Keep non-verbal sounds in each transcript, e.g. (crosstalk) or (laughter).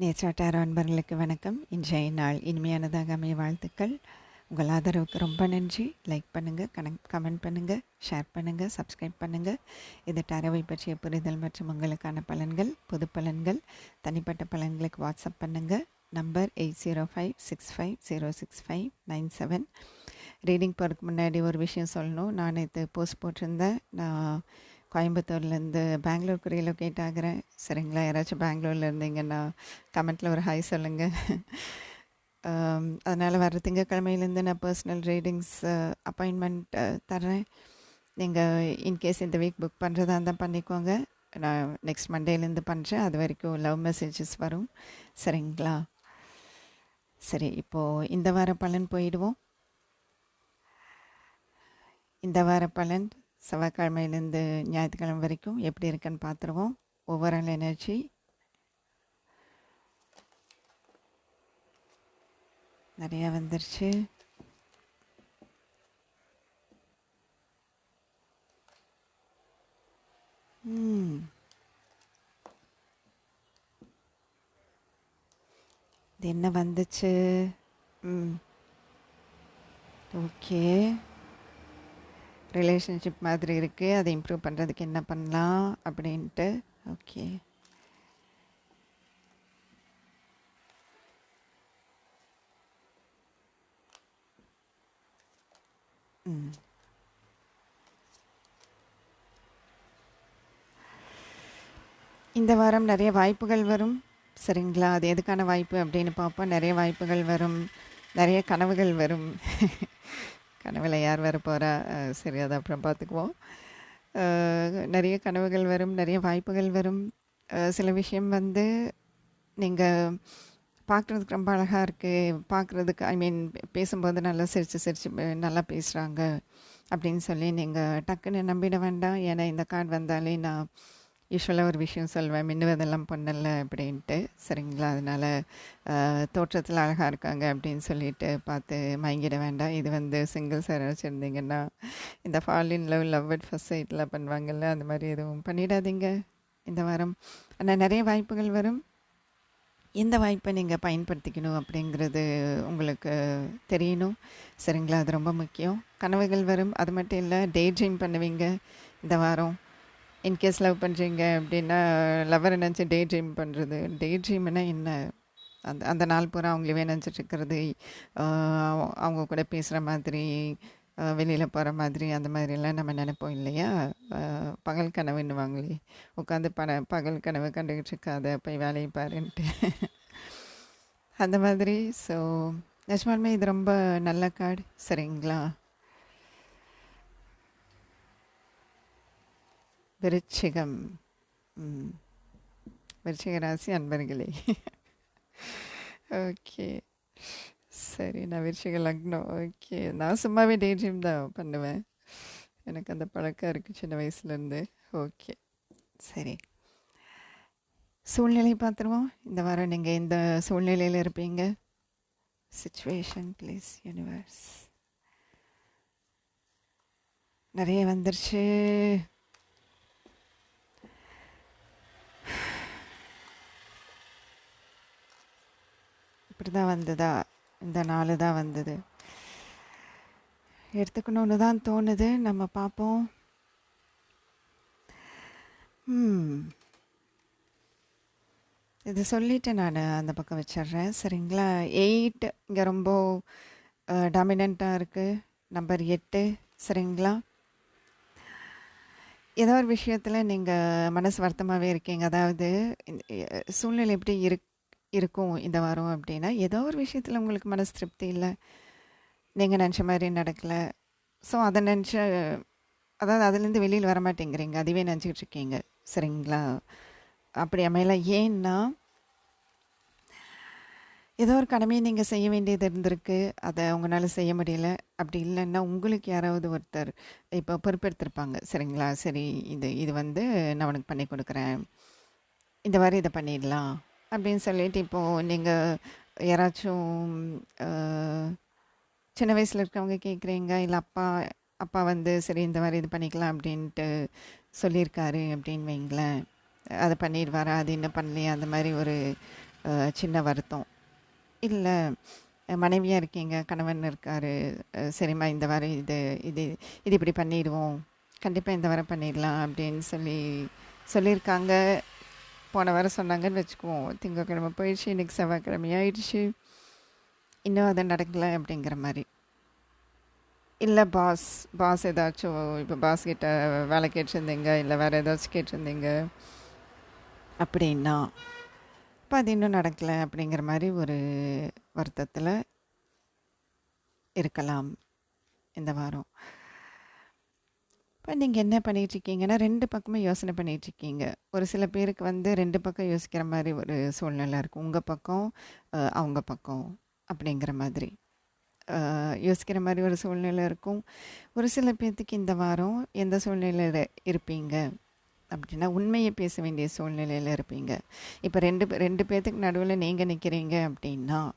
நேச்சாட்டார் அன்பர்களுக்கு வணக்கம். இன்றைய நாள் இனிமையானதாக அமைய வாழ்த்துக்கள். உங்கள் ஆதரவுக்கு ரொம்ப நன்றி. லைக் பண்ணுங்கள் கனெக்ட் கமெண்ட் பண்ணுங்கள் ஷேர் பண்ணுங்கள் சப்ஸ்கிரைப் பண்ணுங்கள் இது டரவை பற்றிய புரிதல் மற்றும் உங்களுக்கான பலன்கள் பொது பலன்கள் தனிப்பட்ட பலன்களுக்கு வாட்ஸ்அப் பண்ணுங்கள் number eight zero five six five zero six five nine seven reading போகிறதுக்கு முன்னாடி ஒரு விஷயம் சொல்லணும். நான் நேற்று போஸ்ட் போட்டிருந்தேன். நான் கோயம்புத்தூர்லேருந்து பெங்களூருக்கு ரீலொகேட் ஆகிறேன். சரிங்களா? யாராச்சும் பெங்களூரில் இருந்தீங்கன்னா கமெண்ட்டில் ஒரு ஹாய் சொல்லுங்கள் அதனால் வர திங்கக்கிழமையிலேருந்து நான் பர்சனல் ரீடிங்ஸ் அப்பாயின்மெண்ட் தர்றேன். நீங்கள் இன்கேஸ் இந்த வீக் புக் பண்ணுறதா இருந்தால் பண்ணிக்கோங்க. நான் நெக்ஸ்ட் மண்டேலேருந்து பண்ணுறேன் அது வரைக்கும் லவ் மெசேஜஸ் வரும். சரிங்களா? சரி இப்போது இந்த வார பலன் போயிடுவோம். இந்த வார பலன் செவ்வாய்க்கிழமையிலேருந்து ஞாயிற்றுக்கிழமை வரைக்கும் எப்படி இருக்குன்னு பார்த்துருவோம். Overall energy. நிறையா வந்துருச்சு. இது என்ன வந்துச்சு? ம். ஓகே. ரிலேஷன்ஷிப் மாதிரி இருக்குது அதை இம்ப்ரூவ் பண்ணுறதுக்கு என்ன பண்ணலாம் அப்படின்ட்டு. ஓகே ம். இந்த வாரம் நிறைய வாய்ப்புகள் வரும். சரிங்களா? அது எதுக்கான வாய்ப்பு அப்படின்னு பார்ப்போம். நிறைய வாய்ப்புகள் வரும். நிறைய கனவுகள் வரும். (laughs) கனவில் யார் வர போகிறா சரி அதை அப்புறம் பார்த்துக்குவோம் நிறைய கனவுகள் வரும் நிறைய வாய்ப்புகள் வரும். சில விஷயம் வந்து நீங்கள் பார்க்குறதுக்கு ரொம்ப அழகாக இருக்குது பார்க்குறதுக்கு ஐ மீன் பேசும்போது நல்லா சிரித்து சிரித்து நல்லா பேசுகிறாங்க அப்படின்னு சொல்லி நீங்கள் டக்குன்னு நம்பிட வேண்டாம். ஏன்னா இந்த கார்டு வந்தாலே நான் யூஸ்வலாக ஒரு விஷயம் சொல்வேன் மின்னுவதெல்லாம் பொண்ணல்ல அப்படின்ட்டு. சரிங்களா? அதனால் தோற்றத்தில் அழகாக இருக்காங்க அப்படின்னு சொல்லிட்டு பார்த்து மயங்கிட வேண்டாம். இது வந்து சிங்கிள் சார் இருந்தீங்கன்னா இந்த fall in love love at first சைட்டில் பண்ணுவாங்கல்ல அந்த மாதிரி எதுவும் பண்ணிடாதீங்க இந்த வாரம். ஆனால் நிறைய வாய்ப்புகள் வரும். இந்த வாய்ப்பை நீங்கள் பயன்படுத்திக்கணும் அப்படிங்கிறது உங்களுக்கு தெரியணும். சரிங்களா? அது ரொம்ப முக்கியம். கனவுகள் வரும். அது மட்டும் இல்லை டே ட்ரீம் பண்ணுவீங்க இந்த வாரம். இன்கேஸ் லவ் பண்ணுறீங்க அப்படின்னா லவ்வர் நினச்சி டே ட்ரீம் பண்ணுறது டே ட்ரீம்னா என்ன? அந்த அந்த நாள் பூரா அவங்களே நினச்சிட்ருக்கிறது அவங்க கூட பேசுகிற மாதிரி வெளியில் போகிற மாதிரி அந்த மாதிரிலாம் நம்ம நினைப்போம் இல்லையா? பகல் கனவுன்னுவாங்களே உட்காந்து பண பகல் கனவு கண்டுக்கிட்டு இருக்காத போய் வேலையை பாருன்ட்டு. அந்த மாதிரி. ஸோ நிஜமாலுமே இது ரொம்ப நல்ல கார்டு சரிங்களா? விருச்சிகம். விருச்சிக ராசி அன்பர்களே. ஓகே. சரி நான் விருச்சிக லக்னம். ஓகே. நான் சும்மாவே டே ட்ரீம் தான் பண்ணுவேன். எனக்கு அந்த பழக்கம் இருக்குது சின்ன வயசுலேருந்து. ஓகே. சரி. சூழ்நிலை பார்த்துருவோம். இந்த வாரம் நீங்கள் இந்த சூழ்நிலையில் இருப்பீங்க? சுச்சுவேஷன் ப்ளீஸ் யூனிவர்ஸ் நிறைய வந்துருச்சு. இப்படி தான் வந்ததா? இந்த நாலு தான் வந்தது. எடுத்துக்கணும்னு தான் தோணுது. நம்ம பார்ப்போம். இது சொல்லிவிட்டு நான். அந்த பக்கம் வச்சிட்றேன். சரிங்களா? எயிட் இங்கே ரொம்ப டாமினண்ட்டாக இருக்குது நம்பர் எட்டு. சரிங்களா? ஏதோ ஒரு விஷயத்தில் நீங்கள் மனசு வருத்தமாகவே இருக்கீங்க. அதாவது சூழ்நிலை எப்படி இருக்கு? இருக்கும் இந்த வாரம் அப்படின்னா ஏதோ ஒரு விஷயத்தில் உங்களுக்கு மனசு திருப்தி இல்லை. நீங்கள் நினச்ச மாதிரி நடக்கலை. ஸோ அதை நினச்ச அதாவது அதுலேருந்து வெளியில் வர மாட்டேங்கிறீங்க அதுவே நினச்சிக்கிட்டு இருக்கீங்க. சரிங்களா? அப்படி அமையல. ஏன்னா ஏதோ ஒரு கடமையை நீங்கள் செய்ய வேண்டியது இருந்திருக்கு. அதை உங்களால் செய்ய முடியல. அப்படி இல்லைன்னா உங்களுக்கு யாராவது ஒருத்தர் இப்போ பொறுப்பெடுத்திருப்பாங்க. சரிங்களா? சரி இது இது வந்து நான் உனக்கு பண்ணி கொடுக்குறேன். இந்த மாதிரி இதை பண்ணிடலாம். அப்படின்னு சொல்லிட்டு இப்போது நீங்கள் யாராச்சும் சின்ன வயசில் இருக்கவங்க கேட்குறீங்க இல்லை அப்பா அப்பா வந்து சரி இந்த மாதிரி இது பண்ணிக்கலாம் அப்படின்ட்டு சொல்லியிருக்காரு அப்படின்னு வைங்களேன். அதை பண்ணிடுவாரா? அது என்ன பண்ணலையா? அந்த மாதிரி ஒரு சின்ன வருத்தம். இல்லை மனைவியாக இருக்கீங்க கணவன் இருக்கார் சரிம்மா இந்த வாரம் இது இது இது இப்படி பண்ணிடுவோம். கண்டிப்பாக இந்த வாரம் பண்ணிடலாம் அப்படின்னு சொல்லி சொல்லியிருக்காங்க. போன வாரம் சொன்னாங்கன்னு வச்சுக்குவோம். திங்கக்கிழமை போயிடுச்சு இன்றைக்கி செவ்வாய்க்கிழமை ஆயிடுச்சு. இன்னும் அதை நடக்கலை அப்படிங்கிற மாதிரி. இல்லை பாஸ் பாஸ் ஏதாச்சும் இப்போ பாஸ் கிட்ட வேலை கேட்டிருந்தீங்க இல்லை வேறு ஏதாச்சும் கேட்டிருந்தீங்க? அப்படின்னா இப்போ அது இன்னும் நடக்கலை அப்படிங்கிற மாதிரி ஒரு வருத்தத்தில் இருக்கலாம் இந்த வாரம். இப்போ நீங்கள் என்ன பண்ணிகிட்ருக்கீங்கன்னா ரெண்டு பக்கமும் யோசனை பண்ணிகிட்ருக்கீங்க ஒரு சில பேருக்கு வந்து ரெண்டு பக்கம் யோசிக்கிற மாதிரி ஒரு சூழ்நிலை இருக்கும். உங்கள் பக்கம் அவங்க பக்கம் அப்படிங்கிற மாதிரி. யோசிக்கிற மாதிரி ஒரு சூழ்நிலை இருக்கும். ஒரு சில பேர்த்துக்கு இந்த வாரம் எந்த சூழ்நிலையில் இருப்பீங்க? அப்படின்னா உண்மையை பேச வேண்டிய சூழ்நிலையில் இருப்பீங்க. இப்போ ரெண்டு பே- ரெண்டு பேர்த்துக்கு நடுவில் நீங்கள் நிற்கிறீங்க அப்படின்னா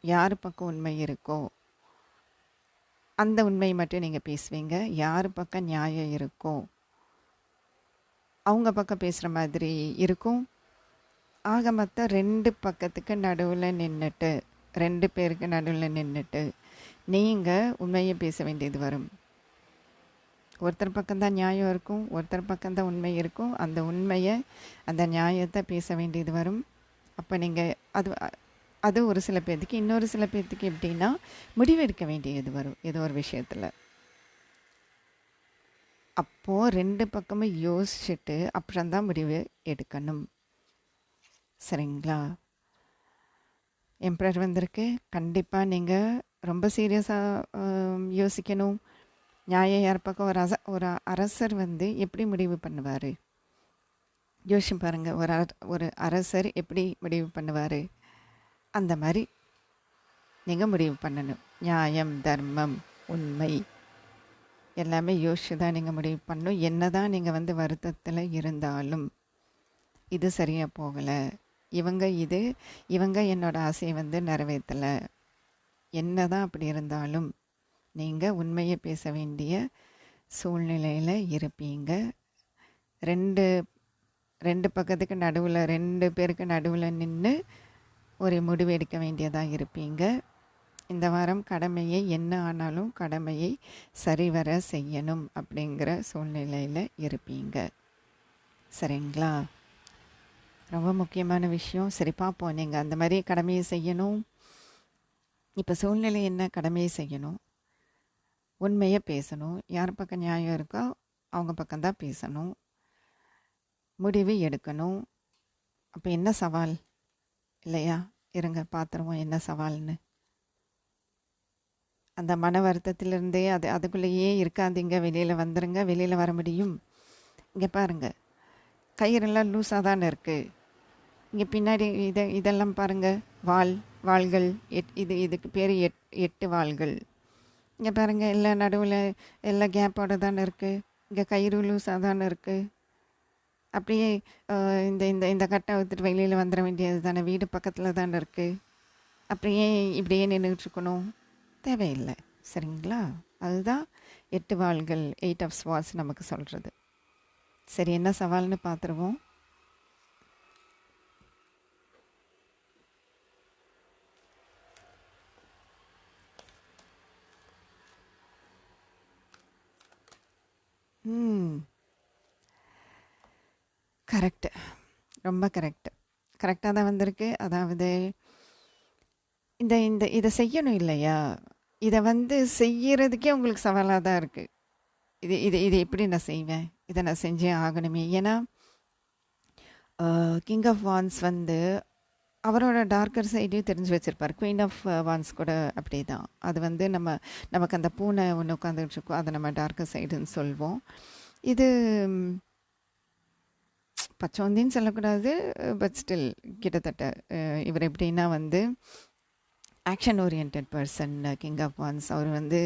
யார் பக்கம் உண்மை இருக்கோ அந்த உண்மையை மட்டும் நீங்கள் பேசுவீங்க. யார் பக்கம் நியாயம் இருக்கோ அவங்க பக்கம் பேசுகிற மாதிரி இருக்கும். ஆக மொத்தம் ரெண்டு பக்கத்துக்கு நடுவில் நின்றுட்டு ரெண்டு பேருக்கு நடுவில் நின்றுட்டு நீங்கள் உண்மையை பேச வேண்டியது வரும். ஒருத்தர் பக்கம்தான் நியாயம் இருக்கும் ஒருத்தர் பக்கம்தான் உண்மை இருக்கும். அந்த உண்மையை அந்த நியாயத்தை பேச வேண்டியது வரும். அப்போ நீங்கள் அது அது ஒரு சில பேர்த்துக்கு இன்னொரு சில பேர்த்துக்கு எப்படின்னா முடிவெடுக்க வேண்டியது வரும் ஏதோ ஒரு விஷயத்தில். அப்போது ரெண்டு பக்கமும் யோசிச்சுட்டு அப்புறம்தான் முடிவு எடுக்கணும். சரிங்களா? எம்ப்ரர் வந்திருக்கு. கண்டிப்பாக நீங்கள் ரொம்ப சீரியஸாக யோசிக்கணும். நியாயம் யார் பக்கம் ஒரு அச ஒரு அரசர் வந்து எப்படி முடிவு பண்ணுவார்? யோசிச்சு பாருங்கள் ஒரு ஒரு அரசர் எப்படி முடிவு பண்ணுவார்? அந்த மாதிரி நீங்கள் முடிவு பண்ணணும். நியாயம் தர்மம் உண்மை எல்லாமே யோசிச்சு தான் நீங்கள் முடிவு பண்ணணும். என்ன தான் நீங்கள் வந்து வருத்தத்தில் இருந்தாலும் இது சரியாக போகலை. இவங்க இது இவங்க என்னோடய ஆசையை வந்து நிறைவேற்றலை என்ன தான் அப்படி இருந்தாலும் நீங்கள் உண்மையை பேச வேண்டிய சூழ்நிலையில் இருப்பீங்க. ரெண்டு ரெண்டு பக்கத்துக்கு நடுவில் ரெண்டு பேருக்கு நடுவில் நின்று ஒரு முடிவு எடுக்க வேண்டியதாக இருப்பீங்க. இந்த வாரம் கடமையை என்ன ஆனாலும் கடமையை சரிவர செய்யணும் அப்படிங்கிற சூழ்நிலையில் இருப்பீங்க. சரிங்களா? ரொம்ப முக்கியமான விஷயம். சரி பார்ப்போம். நீங்கள் அந்த மாதிரி கடமையை செய்யணும். இப்போ சூழ்நிலை என்ன? கடமையை செய்யணும். உண்மையை பேசணும். யார் பக்கம் நியாயம் இருக்கோ அவங்க பக்கம்தான் பேசணும். முடிவு எடுக்கணும். அப்போ என்ன சவால்? இல்லையா? இருங்க பார்த்துருவோம் என்ன சவால்னு. அந்த மன வருத்தத்திலிருந்தே அது அதுக்குள்ளேயே இருக்காதீங்க. வெளியில் வந்துருங்க. வெளியில் வர முடியும். இங்கே பாருங்கள் கயிறெல்லாம் லூஸாக தானே இருக்குது இங்கே பின்னாடி இதை இதெல்லாம் பாருங்கள் வால் வாள்கள் எட் இது இதுக்கு பேர் எட் எட்டு வாள்கள். இங்கே பாருங்கள் எல்லா நடுவில் எல்லா கேப்போட தானே இருக்குது இங்கே கயிறு லூஸாக தானே இருக்குது அப்படியே இந்த இந்த இந்த கட்டை வித்துட்டு வெளியில் வந்துட வேண்டியது தானே? வீடு பக்கத்தில் தானே இருக்குது அப்படியே இப்படியே நின்றுட்டுருக்கணும் தேவையில்லை. சரிங்களா? அதுதான் எட்டு வாள்கள் எயிட் ஆஃப் ஸ்வாஸ் நமக்கு சொல்கிறது சரி என்ன சவால்னு பார்த்துருவோம் ம். கரெக்டு ரொம்ப கரெக்டு கரெக்டாக தான் வந்திருக்கு. அதாவது இந்த இந்த இதை செய்யணும் இல்லையா? இதை வந்து செய்யறதுக்கே உங்களுக்கு சவாலாக தான் இருக்குது இது இது இது எப்படி நான் செய்வேன்? இதை நான் செஞ்சே ஆகணுமே. ஏன்னா கிங் ஆஃப் வான்ஸ் வந்து அவரோட டார்க்கர் சைடையும் தெரிஞ்சு வச்சுருப்பார். குயின் ஆஃப் வான்ஸ் கூட அப்படி தான். அது வந்து நம்ம நமக்கு அந்த பூனை ஒன்று உட்காந்துட்டு இருக்கோம். அதை நம்ம டார்க்கர் சைடுன்னு சொல்வோம். இது பச்சோந்தின்னு சொல்லக்கூடாது பட் ஸ்டில் கிட்டத்தட்ட இவர் எப்படின்னா வந்து action orient person king of wands அவர் வந்து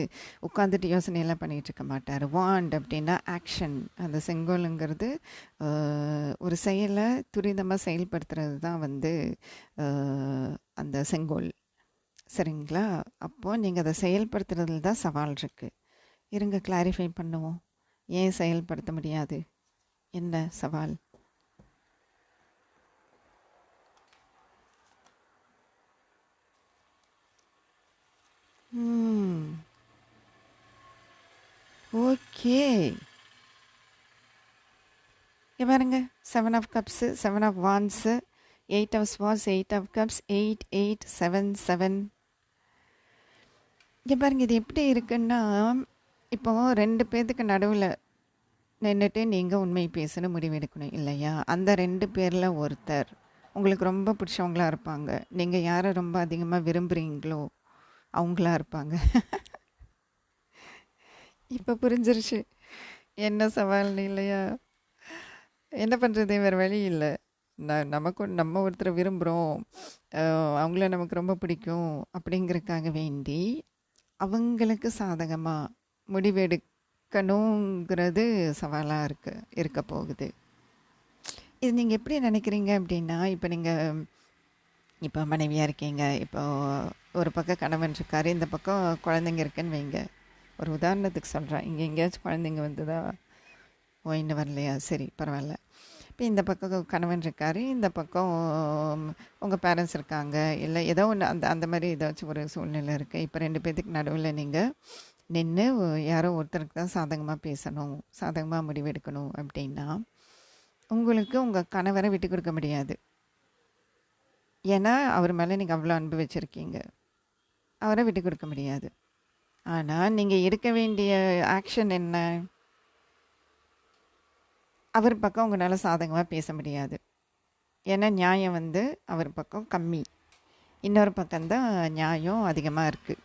உட்காந்துட்டு யோசனையெல்லாம் பண்ணிகிட்டு இருக்க மாட்டார். வாண்ட் அப்படின்னா ஆக்ஷன் அந்த செங்கோலுங்கிறது ஒரு செயலை துரிதமாக செயல்படுத்துறது தான் வந்து அந்த செங்கோல். சரிங்களா? அப்போது நீங்கள் அதை செயல்படுத்துறதுல தான் சவால் இருக்குது இருங்க கிளாரிஃபை பண்ணுவோம். ஏன் செயல்படுத்த முடியாது? என்ன சவால்? ம் ஓகே இங்கே பாருங்க. Seven of cups seven of wands eight of ஸ்வாஸ் eight of cups eight eight seven seven இங்கே பாருங்கள் இது எப்படி இருக்குன்னா இப்போ ரெண்டு பேர்த்துக்கு நடுவில் நின்றுட்டு நீங்கள் உண்மை பேசணும் முடிவெடுக்கணும் இல்லையா? அந்த ரெண்டு பேரில் ஒருத்தர். உங்களுக்கு ரொம்ப பிடிச்சவங்களாக இருப்பாங்க. நீங்கள் யாரை ரொம்ப அதிகமாக விரும்புகிறீங்களோ அவங்களா இருப்பாங்க. இப்போ புரிஞ்சிருச்சு. என்ன சவால்னு இல்லையா? என்ன பண்ணுறது வேறு வழி இல்லை. நான் நமக்கு நம்ம ஒருத்தரை விரும்புகிறோம் அவங்கள நமக்கு ரொம்ப பிடிக்கும் அப்படிங்கிறதுக்காக வேண்டி அவங்களுக்கு சாதகமாக முடிவெடுக்கணுங்கிறது சவாலாக இருக்கு இருக்க போகுது. இது நீங்கள் எப்படி நினைக்கிறீங்க அப்படின்னா இப்போ நீங்கள் இப்போ மனைவியாக இருக்கீங்க. இப்போ ஒரு பக்கம் கணவன் இருக்காரு. இந்த பக்கம் குழந்தைங்க இருக்குன்னு வைங்க. ஒரு உதாரணத்துக்கு சொல்கிறேன் இங்கே எங்கேயாச்சும் குழந்தைங்க வந்துதா ஓ இன்னும் வரலையா? சரி பரவாயில்ல. இப்போ இந்த பக்கம் கணவன் இருக்கார். இந்த பக்கம் உங்கள் பேரண்ட்ஸ் இருக்காங்க. இல்லை ஏதோ ஒன்று அந்த அந்த மாதிரி ஏதாச்சும் ஒரு சூழ்நிலை இருக்குது இப்போ ரெண்டு பேர்த்துக்கு நடுவில் நீங்கள் நின்று யாரோ ஒருத்தருக்கு தான் சாதகமாக பேசணும் சாதகமாக முடிவெடுக்கணும் அப்படின்னா உங்களுக்கு உங்கள் கணவரை விட்டு கொடுக்க முடியாது. ஏன்னா அவர் மேலே நீங்கள் அவ்வளோ அன்பு வச்சுருக்கீங்க. அவரை விட்டு கொடுக்க முடியாது. ஆனால் நீங்கள் எடுக்க வேண்டிய ஆக்ஷன் என்ன? அவர் பக்கம் உங்களால் சாதகமாக பேச முடியாது. ஏன்னா நியாயம் வந்து அவர் பக்கம் கம்மி. இன்னொரு பக்கம்தான் நியாயம் அதிகமாக இருக்குது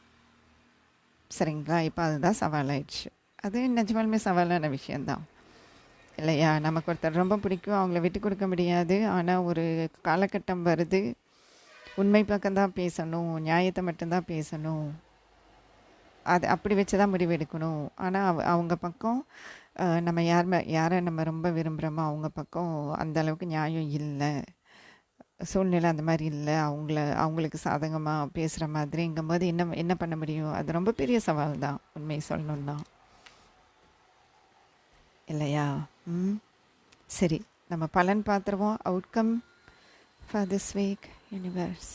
சரிங்களா? இப்போ அதுதான் சவாலாயிடுச்சு. அது நிஜமாலுமே சவாலான விஷயந்தான் இல்லையா? நமக்கு ஒருத்தர் ரொம்ப பிடிக்கும் அவங்கள விட்டு கொடுக்க முடியாது. ஆனால் ஒரு காலகட்டம் வருது. உண்மை பக்கம்தான் பேசணும் நியாயத்தை மட்டும்தான் பேசணும். அது அப்படி வச்சு தான் முடிவு எடுக்கணும் ஆனால் அவ அவங்க பக்கம் நம்ம யார் யாரை நம்ம ரொம்ப விரும்புகிறோமோ அவங்க பக்கம் அந்த அளவுக்கு நியாயம் இல்லை. சூழ்நிலை அந்த மாதிரி இல்லை. அவங்கள அவங்களுக்கு சாதகமாக பேசுகிற மாதிரிங்கும் போது என்ன என்ன பண்ண முடியும்? அது ரொம்ப பெரிய சவால் தான் உண்மையை சொல்லணுன்னா இல்லையா? ம். சரி. நம்ம பலன் பார்த்துருவோம். Outcome for this week universe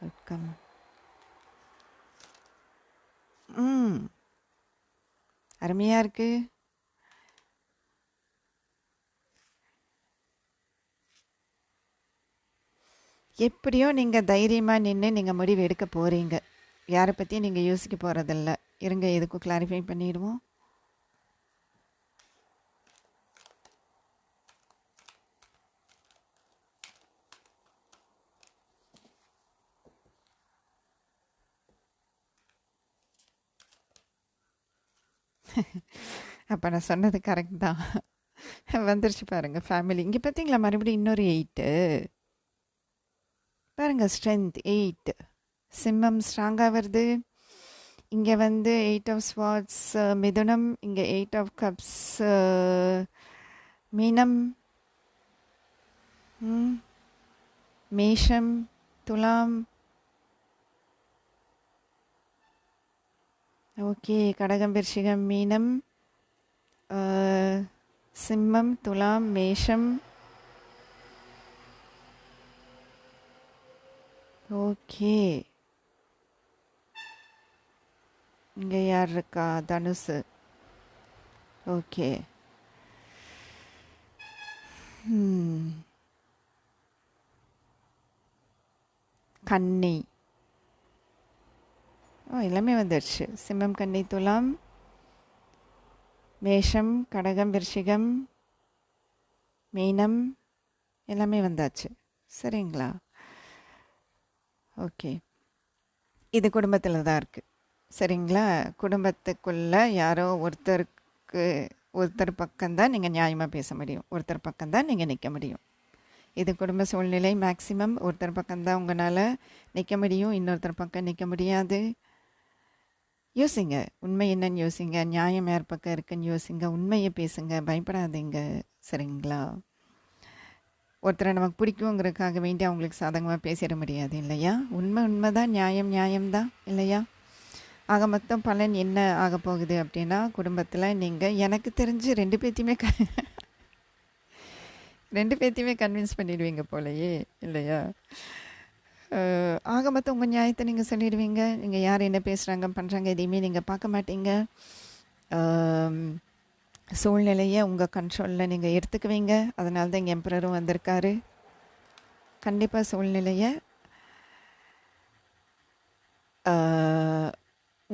welcome ம் அருமையாக இருக்கு. எப்படியோ நீங்கள் தைரியமாக நின்று நீங்கள் முடிவு எடுக்க போகிறீங்க யாரை பற்றியும் நீங்கள் யோசிக்க போகிறதில்ல இருங்க எதுக்கும் கிளாரிஃபை பண்ணிடுவோம். அப்போ நான் சொன்னது கரெக்ட் தான். வந்துருச்சு பாருங்கள் ஃபேமிலி இங்கே பார்த்தீங்களா மறுபடியும் இன்னொரு எயிட்டு பாருங்கள் ஸ்ட்ரென்த் எயிட் சிம்மம் ஸ்ட்ராங்காக வருது. இங்கே வந்து எயிட் ஆஃப் ஸ்வாட்ஸ் மிதுனம். இங்கே எயிட் ஆஃப் கப்ஸ் மீனம். மேஷம் துலாம். ஓகே கடகம்பிர்ஷிகம் மீனம் சிம்மம் துலாம் மேஷம். ஓகே. இங்கே யார் இருக்கா? தனுசு. ஓகே. கன்னி. ஓ எல்லாமே வந்துடுச்சு சிம்மம் கன்னி துலாம் மேஷம் கடகம் விருஷிகம் மீனம் எல்லாமே வந்தாச்சு. சரிங்களா? ஓகே. இது குடும்பத்தில் தான் இருக்குது சரிங்களா? குடும்பத்துக்குள்ளே யாரோ ஒருத்தருக்கு ஒருத்தர் பக்கம்தான் நீங்கள் நியாயமாக பேச முடியும். ஒருத்தர் பக்கம்தான் நீங்கள் நிற்க முடியும். இது குடும்ப சூழ்நிலை மேக்சிமம் ஒருத்தர் பக்கம்தான் உங்களால் நிற்க முடியும். இன்னொருத்தர் பக்கம் நிற்க முடியாது. யோசிங்க. உண்மை என்னன்னு யோசிங்க. நியாயம் யார் பக்கம் இருக்குன்னு யோசிங்க. உண்மையை பேசுங்க. பயப்படாதீங்க. சரிங்களா? ஒருத்தரை நமக்கு பிடிக்குங்கிறதுக்காக வேண்டி அவங்களுக்கு சாதகமாக பேசிட முடியாது இல்லையா? உண்மை உண்மை தான் நியாயம் நியாயம்தான் இல்லையா? ஆக மொத்தம் பலன் என்ன ஆக போகுது அப்படின்னா குடும்பத்தில் நீங்கள் எனக்கு தெரிஞ்சு ரெண்டு பேர்த்தையுமே க ரெண்டு பேர்த்தையுமே கன்வின்ஸ் பண்ணிடுவீங்க போலையே இல்லையா? ஆக மொத்தம் உங்கள் நியாயத்தை நீங்கள் சொல்லிடுவீங்க. நீங்கள் யார் என்ன பேசுகிறாங்க பண்ணுறாங்க எதையுமே நீங்கள் பார்க்க மாட்டீங்க. சூழ்நிலையை உங்கள் கண்ட்ரோலில் நீங்கள் எடுத்துக்குவீங்க. அதனால தான் இங்கே எம்பரரும் வந்திருக்காரு. கண்டிப்பாக சூழ்நிலையை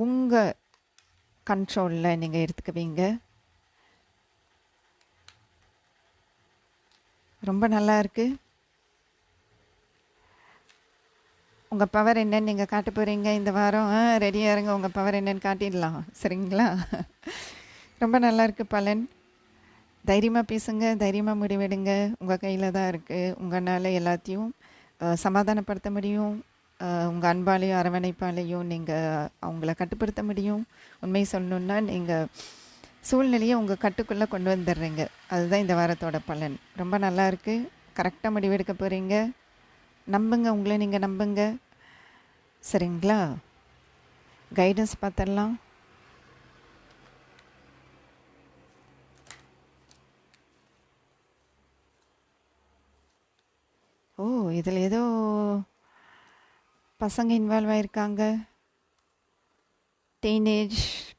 உங்கள் கண்ட்ரோலில் நீங்கள் எடுத்துக்குவீங்க. ரொம்ப நல்லா இருக்குது உங்கள் பவர் என்னன்னு நீங்கள் காட்ட போகிறீங்க இந்த வாரம் ரெடியாக இருங்க. உங்கள் பவர் என்னன்னு காட்டிடலாம். சரிங்களா? ரொம்ப நல்லா இருக்குது பலன். தைரியமாக பேசுங்க தைரியமாக முடிவெடுங்க. உங்கள் கையில் தான் இருக்குது உங்களால் எல்லாத்தையும் சமாதானப்படுத்த முடியும். உங்கள் அன்பாலையும் அரவணைப்பாலையும் நீங்கள் அவங்கள கட்டுப்படுத்த முடியும். உண்மை சொல்லணுன்னா நீங்கள் சூழ்நிலையை உங்கள் கட்டுக்குள்ளே கொண்டு வந்துடுறீங்க. அதுதான் இந்த வாரத்தோட பலன். ரொம்ப நல்லா இருக்குது கரெக்டாக முடிவெடுக்க போகிறீங்க நம்புங்க உங்களை நீங்கள் நம்புங்க. சரிங்களா? கைடன்ஸ் பார்த்துடலாம் ஓ இதில் ஏதோ பசங்க இன்வால்வ் ஆயிருக்காங்க. டீனேஜ்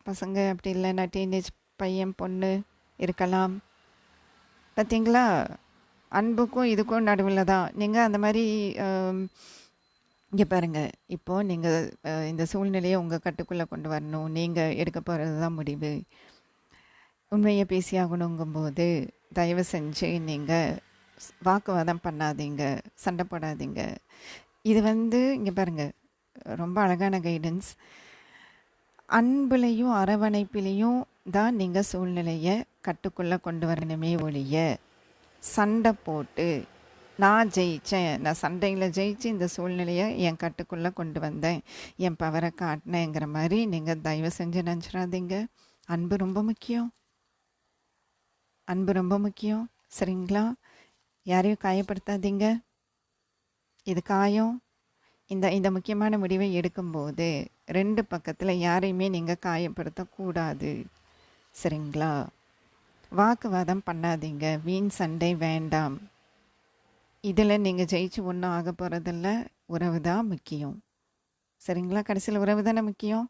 பசங்க அப்படி இல்லைன்னா டீனேஜ் பையன் பொண்ணு இருக்கலாம். பார்த்தீங்களா அன்புக்கும் இதுக்கும் நடுவில் தான். நீங்கள் அந்த மாதிரி இங்கே பாருங்கள் இப்போது நீங்கள் இந்த சூழ்நிலையை உங்கள் கட்டுக்குள்ளே கொண்டு வரணும். நீங்கள் எடுக்க போகிறது தான் முடிவு. உண்மையை பேசியாகணுங்கும்போது தயவு செஞ்சு நீங்கள் வாக்குவாதம் பண்ணாதீங்க. சண்டை போடாதீங்க. இது வந்து இங்கே பாருங்கள் ரொம்ப அழகான கைடன்ஸ் அன்புலையும் அரவணைப்பிலையும் தான் நீங்கள் சூழ்நிலையை கட்டுக்குள்ளே கொண்டு வரணுமே ஒழிய சண்டை போட்டு நான் ஜெயித்தேன் நான் சண்டையில் ஜெயித்து இந்த சூழ்நிலையை என் கட்டுக்குள்ளே கொண்டு வந்தேன். என் பவரை காட்டினேங்கிற மாதிரி நீங்கள் தயவு செஞ்சு நினச்சிடாதீங்க. அன்பு ரொம்ப முக்கியம். அன்பு ரொம்ப முக்கியம். சரிங்களா? யாரையும் காயப்படுத்தாதீங்க. இது காயம். இந்த இந்த முக்கியமான முடிவை எடுக்கும்போது ரெண்டு பக்கத்தில் யாரையுமே நீங்கள் காயப்படுத்தக்கூடாது. சரிங்களா? வாக்குவாதம் பண்ணாதீங்க. வீண் சண்டை வேண்டாம். இதில் நீங்கள் ஜெயிச்சு ஒன்றும் ஆக போகிறதில்ல உறவு தான் முக்கியம். சரிங்களா? கடைசியில் உறவு தானே முக்கியம்?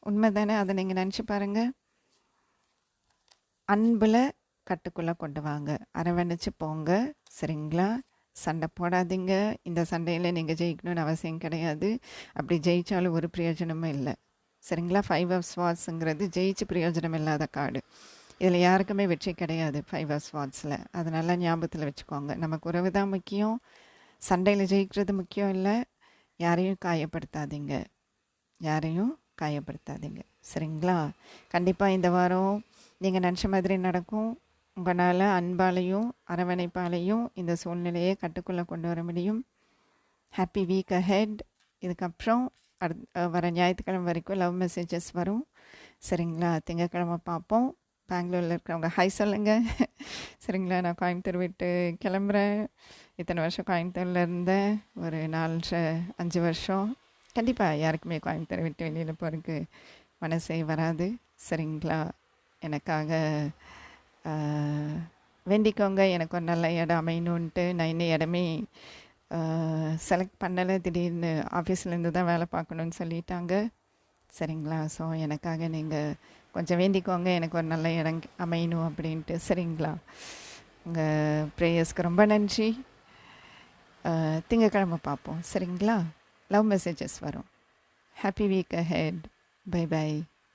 உண்மை தானே? அதை நீங்கள் நினச்சி பாருங்கள் அன்பில் கட்டுக்குள்ளே கொண்டு வாங்க. அரவணைச்சு போங்க. சரிங்களா? சண்டை போடாதீங்க. இந்த சண்டையில் நீங்கள் ஜெயிக்கணும்னு அவசியம் கிடையாது. அப்படி ஜெயித்தாலும் ஒரு பிரயோஜனமும் இல்லை. சரிங்களா? ஃபைவ் ஆஃப் ஸ்வாட்ஸுங்கிறது ஜெயிச்சு பிரயோஜனம் இல்லாத கார்டு. இதில் யாருக்குமே வெற்றி கிடையாது ஃபைவ் ஹவர்ஸ் ஸ்வாட்ஸில் அதை நல்லா ஞாபகத்தில் வச்சுக்கோங்க. நமக்கு உறவு தான் முக்கியம். சண்டையில் ஜெயிக்கிறது முக்கியம் இல்லை. யாரையும் காயப்படுத்தாதீங்க. யாரையும் காயப்படுத்தாதீங்க. சரிங்களா? கண்டிப்பாக இந்த வாரம் நீங்கள் நினச்ச மாதிரி நடக்கும். உங்களால் அன்பாலையும் அரவணைப்பாலையும் இந்த சூழ்நிலையை கட்டுக்குள்ளே கொண்டு வர முடியும். ஹாப்பி வீக் அஹெட் இதுக்கப்புறம் அடுத் வர ஞாயிற்றுக்கிழமை வரைக்கும் லவ் மெசேஜஸ் வரும். சரிங்களா? திங்கக்கிழமை பார்ப்போம். பெங்களூரில் இருக்கிறவங்க. ஹாய் சொல்லுங்க. (laughs) சரிங்களா? நான் கோயம்புத்தூர் விட்டு கிளம்புறேன். இத்தனை வருஷம் கோயம்புத்தூரில் இருந்தேன். ஒரு நாலு அஞ்சு வருஷம். கண்டிப்பாக யாருக்குமே கோயம்புத்தூர் விட்டு வெளியில் போகிறதுக்கு மனசே வராது. சரிங்களா? எனக்காக வேண்டிக்கோங்க. எனக்கு ஒரு நல்ல இடம் அமையணுன்ட்டு நான் இன்னும் இடமே செலக்ட் பண்ணலை. திடீர்னு ஆஃபீஸ்லேருந்து தான் வேலை பார்க்கணுன்னு சொல்லிட்டாங்க. சரிங்களா? ஸோ எனக்காக நீங்கள் கொஞ்சம் வேண்டிக்கோங்க. எனக்கு ஒரு நல்ல இடம் அமையணும் அப்படின்ட்டு. சரிங்களா? உங்கள் ப்ரேயர்ஸ்க்கு ரொம்ப நன்றி. திங்கக்கிழமை பார்ப்போம். சரிங்களா? லவ் மெசேஜஸ் வரும். Happy week ahead bye bye